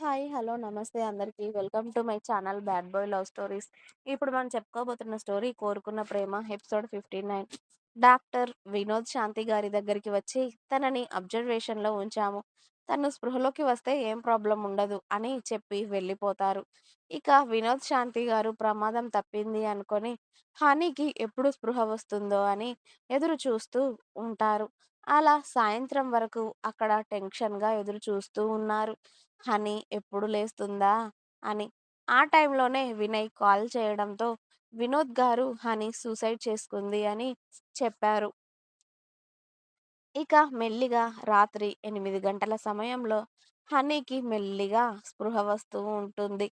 Hi. Hello. నమస్తే అందరికి. Welcome to my channel 'bad boy love stories'. ఇప్పుడు మనం చెప్పుకోబోతున్న స్టోరీ 'కోరుకున్న ప్రేమ' ఎపిసోడ్ 59. డాక్టర్ వినోద్ శాంతి గారి దగ్గరికి వచ్చి తనని అబ్జర్వేషన్‌లో ఉంచాము. తను స్పృహలోకి వస్తే ఏం ప్రాబ్లం ఉండదు అని చెప్పి వెళ్ళిపోతారు. ఇక వినోద్ శాంతి గారు ప్రమాదం తప్పింది అనుకొని హనీకి ఎప్పుడు స్పృహ వస్తుందో అని ఎదురు చూస్తూ ఉంటారు. అలా సాయంత్రం వరకు అక్కడ టెన్షన్‌గా ఎదురు చూస్తూ ఉన్నారు. హనీ ఎప్పుడు లేస్తుందా అని. ఆ టైంలోనే వినయ్ కాల్ చేయడంతో వినోద్ గారు హనీ సూసైడ్ చేసుకుంది అని చెప్పారు. ఇక మెల్లిగా రాత్రి 8 గంటల సమయంలో హనీకి మెల్లిగా స్పృహ వస్తూ ఉంటుంది.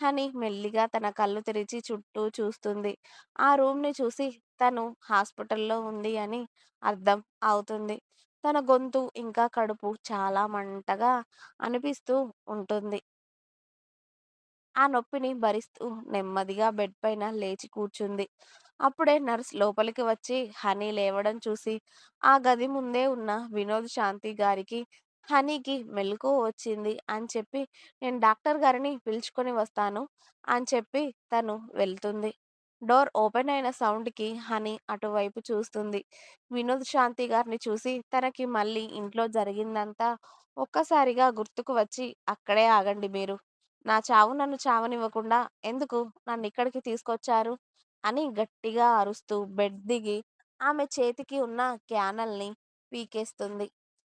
హనీ మెల్లిగా తన కళ్ళు తెరిచి చుట్టూ చూస్తుంది. ఆ రూమ్‌ని చూసి తను హాస్పిటల్‌లో ఉంది అని అర్థం అవుతుంది. తన గొంతు ఇంకా కడుపు చాలా మంటగా అనిపిస్తూ ఉంటుంది. ఆ నొప్పిని భరిస్తూ నెమ్మదిగా బెడ్ పైన లేచి కూర్చుంది. అప్పుడే నర్స్ లోపలికి వచ్చి హనీ లేవడం చూసి ఆ గది ముందే ఉన్న వినోద్ శాంతి గారికి హనీకి మెలకువ వచ్చింది అని చెప్పి నేను డాక్టర్ గారిని పిలుచుకొని వస్తాను అని చెప్పి తను వెళ్తుంది. డోర్ ఓపెన్ అయిన సౌండ్‌కి హనీ అటువైపు చూస్తుంది. వినోద్ శాంతి గారిని చూసి తనకి మళ్ళీ ఇంట్లో జరిగిందంతా ఒక్కసారిగా గుర్తుకు వచ్చి అక్కడే ఆగండి మీరు. నా చావు నన్ను చావనివ్వకుండా ఎందుకు నన్ను ఇక్కడికి తీసుకొచ్చారు? అని గట్టిగా అరుస్తూ బెడ్ దిగి ఆమె చేతికి ఉన్న క్యానల్‌ని పీకేస్తుంది.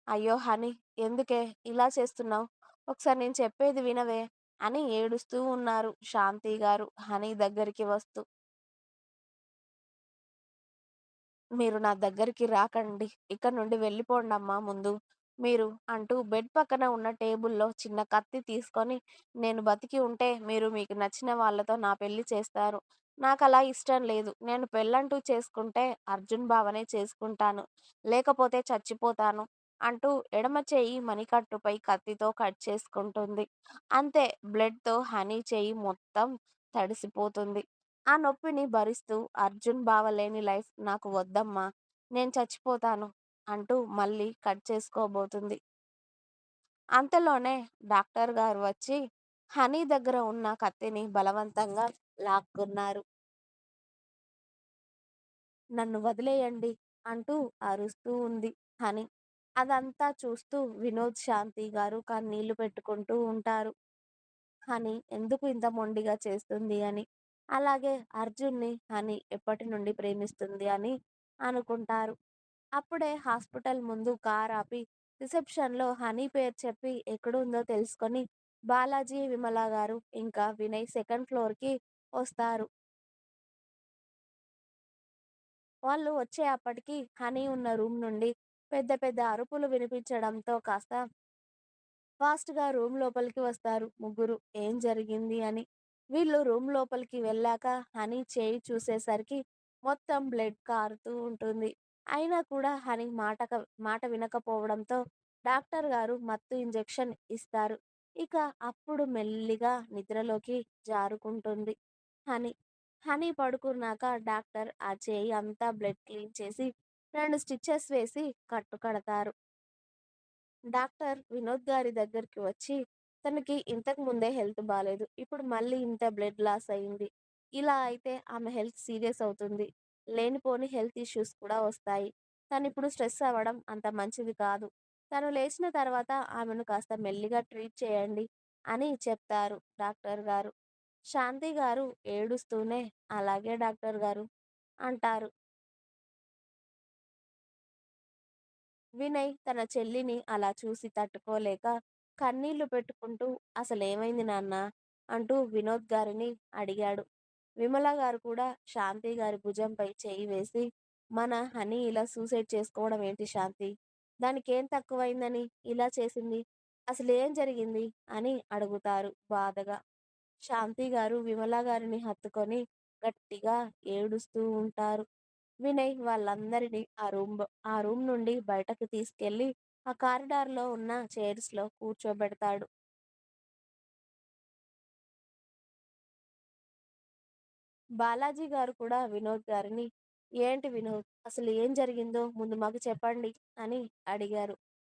అయ్యో! హనీ ఎందుకే ఇలా చేస్తున్నావు ఒకసారి నేను చెప్పేది వినవే అని ఏడుస్తూ ఉన్నారు శాంతి గారు హనీ దగ్గరికి వస్తూ. మీరు నా దగ్గరికి రాకండి. ఇక్కడ నుండి వెళ్ళిపోండమ్మా ముందు మీరు అంటూ బెడ్ పక్కన ఉన్న టేబుల్‌లో చిన్న కత్తి తీసుకొని నేను బతికి ఉంటే మీరు మీకు నచ్చిన వాళ్ళతో నా పెళ్ళి చేస్తారు. నాకు అలా ఇష్టం లేదు. నేను పెళ్ళంటూ చేసుకుంటే అర్జున్ బావనే చేసుకుంటాను. లేకపోతే చచ్చిపోతాను అంటూ ఎడమ చేయి మణికట్టుపై కత్తితో కట్ చేసుకుంటుంది. అంతే బ్లడ్‌తో హనీ చేయి మొత్తం తడిసిపోతుంది. ఆ నొప్పిని భరిస్తూ అర్జున్ బావ లేని లైఫ్ నాకు వద్దమ్మా! నేను చచ్చిపోతాను అంటూ మళ్ళీ కట్ చేసుకోబోతుంది. అంతలోనే డాక్టర్ గారు వచ్చి హనీ దగ్గర ఉన్న కత్తిని బలవంతంగా లాక్కున్నారు. నన్ను వదిలేయండి అంటూ అరుస్తూ ఉంది హనీ. అదంతా చూస్తూ వినోద్ శాంతి గారు కన్నీళ్ళు పెట్టుకుంటూ ఉంటారు. హనీ ఎందుకు ఇంత మొండిగా చేస్తుంది అని. అలాగే అర్జున్‌ని హనీ ఎప్పటి నుండి ప్రేమిస్తుంది అని అనుకుంటారు. అప్పుడే హాస్పిటల్ ముందు కార్ ఆపి రిసెప్షన్‌లో హనీ పేరు చెప్పి ఎక్కడుందో తెలుసుకొని బాలాజీ, విమల గారు ఇంకా వినయ్ సెకండ్ ఫ్లోర్‌కి వస్తారు. వాళ్ళు వచ్చే అప్పటికి హనీ ఉన్న రూమ్ నుండి పెద్ద పెద్ద అరుపులు వినిపించడంతో కాస్త ఫాస్ట్‌గా రూమ్ లోపలికి వస్తారు ముగ్గురు. ఏం జరిగింది అని. వీళ్ళు రూమ్ లోపలికి వెళ్ళాక హనీ చేయి చూసేసరికి మొత్తం బ్లడ్ కారుతూ ఉంటుంది. అయినా కూడా హనీ మాటక మాట వినకపోవడంతో డాక్టర్ గారు మత్తు ఇంజెక్షన్ ఇస్తారు. ఇక అప్పుడు మెల్లిగా నిద్రలోకి జారుకుంటుంది హనీ. హనీ పడుకున్నాక డాక్టర్ ఆ చేయి అంతా బ్లడ్ క్లీన్ చేసి రెండు స్టిచెస్ వేసి కట్టు కడతారు. డాక్టర్ వినోద్ గారి దగ్గరికి వచ్చి తనకి ఇంతకు ముందే హెల్త్ బాగాలేదు ఇప్పుడు మళ్ళీ ఇంత బ్లడ్ లాస్ అయింది. ఇలా అయితే ఆమె హెల్త్ సీరియస్ అవుతుంది. లేనిపోని హెల్త్ ఇష్యూస్ కూడా వస్తాయి. తను ఇప్పుడు స్ట్రెస్ అవ్వడం అంత మంచిది కాదు. తను లేచిన తర్వాత ఆమెను కాస్త మెల్లిగా ట్రీట్ చేయండి అని చెప్తారు డాక్టర్ గారు. శాంతి గారు ఏడుస్తూనే అలాగే డాక్టర్ గారు అంటారు. వినయ్ తన చెల్లిని అలా చూసి తట్టుకోలేక కన్నీళ్ళు పెట్టుకుంటూ అసలేమైంది నాన్నా? అంటూ వినోద్ గారిని అడిగాడు. విమల గారు కూడా శాంతి గారి భుజంపై చేయి వేసి మన హనీ ఇలా సూసైడ్ చేసుకోవడం ఏంటి శాంతి? దానికేం తక్కువైందని ఇలా చేసింది? అసలేం జరిగింది? అని అడుగుతారు బాధగా. శాంతి గారు విమల గారిని హత్తుకొని గట్టిగా ఏడుస్తూ ఉంటారు. వినయ్ వాళ్ళందరినీ ఆ రూమ్ ఆ రూమ్ నుండి బయటకు తీసుకెళ్ళి ఆ కారిడార్‌లో ఉన్న చైర్స్లో కూర్చోబెడతాడు. బాలాజీ గారు కూడా వినోద్ గారిని ఏంటి వినోద్? అసలు ఏం జరిగిందో ముందు మాకు చెప్పండి అని అడిగారు.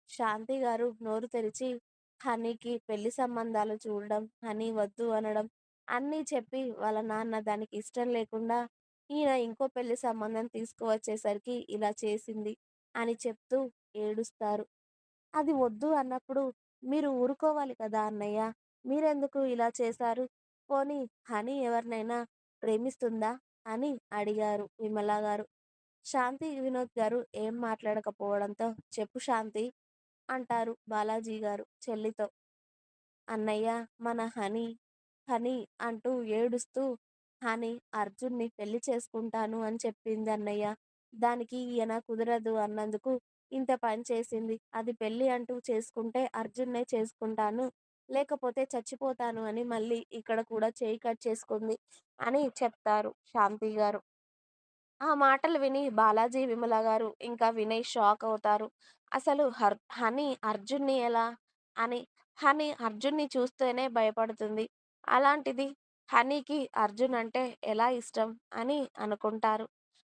శాంతి గారు నోరు తెరిచి హనీకి పెళ్ళి సంబంధాలు చూడడం, హనీ వద్దు అనడం అన్నీ చెప్పి వాళ్ళ నాన్న దానికి ఇష్టం లేకుండా ఈయన ఇంకో పెళ్ళి సంబంధం తీసుకువచ్చేసరికి ఇలా చేసింది అని చెప్తూ ఏడుస్తారు. అది వద్దు అన్నప్పుడు మీరు ఊరుకోవాలి కదా అన్నయ్య! మీరెందుకు ఇలా చేశారు? పోనీ హనీ ఎవరినైనా ప్రేమిస్తుందా? అని అడిగారు విమలా గారు. శాంతి వినోద్ గారు ఏం మాట్లాడకపోవడంతో చెప్పు శాంతి అంటారు బాలాజీ గారు చెల్లితో. అన్నయ్య మన హనీ హనీ అంటూ ఏడుస్తూ హనీ అర్జున్ని పెళ్ళి చేసుకుంటాను అని చెప్పింది అన్నయ్య. దానికి ఈయన కుదరదు అన్నందుకు ఇంత పని చేసింది. అది పెళ్ళి అంటూ చేసుకుంటే అర్జున్నే చేసుకుంటాను. లేకపోతే చచ్చిపోతాను అని మళ్ళీ ఇక్కడ కూడా చేయి కట్ చేసుకుంది అని చెప్తారు శాంతి గారు. ఆ మాటలు విని బాలాజీ, విమల గారు ఇంకా వినయ్ షాక్ అవుతారు. అసలు హర్ హనీ అర్జున్ని ఎలా అని హనీ అర్జున్ని చూస్తేనే భయపడుతుంది. అలాంటిది హనీకి అర్జున్ అంటే ఎలా ఇష్టం అని అనుకుంటారు.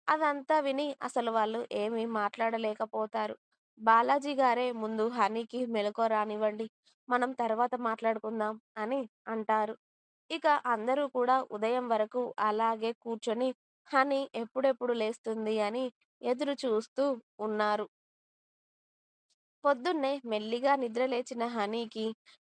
అదంతా విని అసలు వాళ్ళు ఏమీ మాట్లాడలేకపోతారు. బాలాజీ గారే ముందు హనీకి మెలకువ రానివ్వండి. మనం తర్వాత మాట్లాడుకుందాం అని అంటారు. ఇక అందరూ కూడా ఉదయం వరకు అలాగే కూర్చొని హనీ ఎప్పుడెప్పుడు లేస్తుంది అని ఎదురు చూస్తూ ఉన్నారు. పొద్దున్నే మెల్లిగా నిద్రలేచిన హనీకి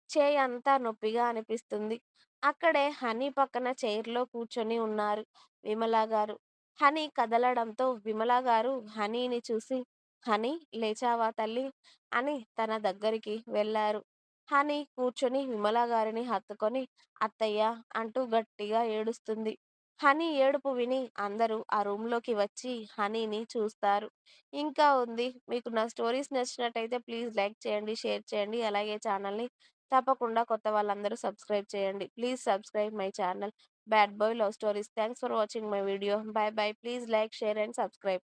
చేయంతా నొప్పిగా అనిపిస్తుంది. అక్కడే హనీ పక్కన చైర్లో కూర్చొని ఉన్నారు విమల గారు. హనీ కదలడంతో విమల గారు హనీని చూసి హనీ లేచావా తల్లీ? అని తన దగ్గరికి వెళ్ళారు హనీ కూర్చొని విమల గారిని హత్తుకొని అత్తయ్యా అంటూ గట్టిగా ఏడుస్తుంది. హనీ ఏడుపు విని అందరూ ఆ రూంలోకి వచ్చి హనీని చూస్తారు. ఇంకా ఉంది. మీకు నా స్టోరీస్ నచ్చినట్టయితే ప్లీజ్ లైక్ చేయండి, షేర్ చేయండి. అలాగే ఛానల్‌ని తప్పకుండా కొత్త వాళ్ళందరూ సబ్స్క్రైబ్ చేయండి. Please subscribe my channel bad boy love stories. Thanks for watching my video. Bye bye. Please like, share and subscribe.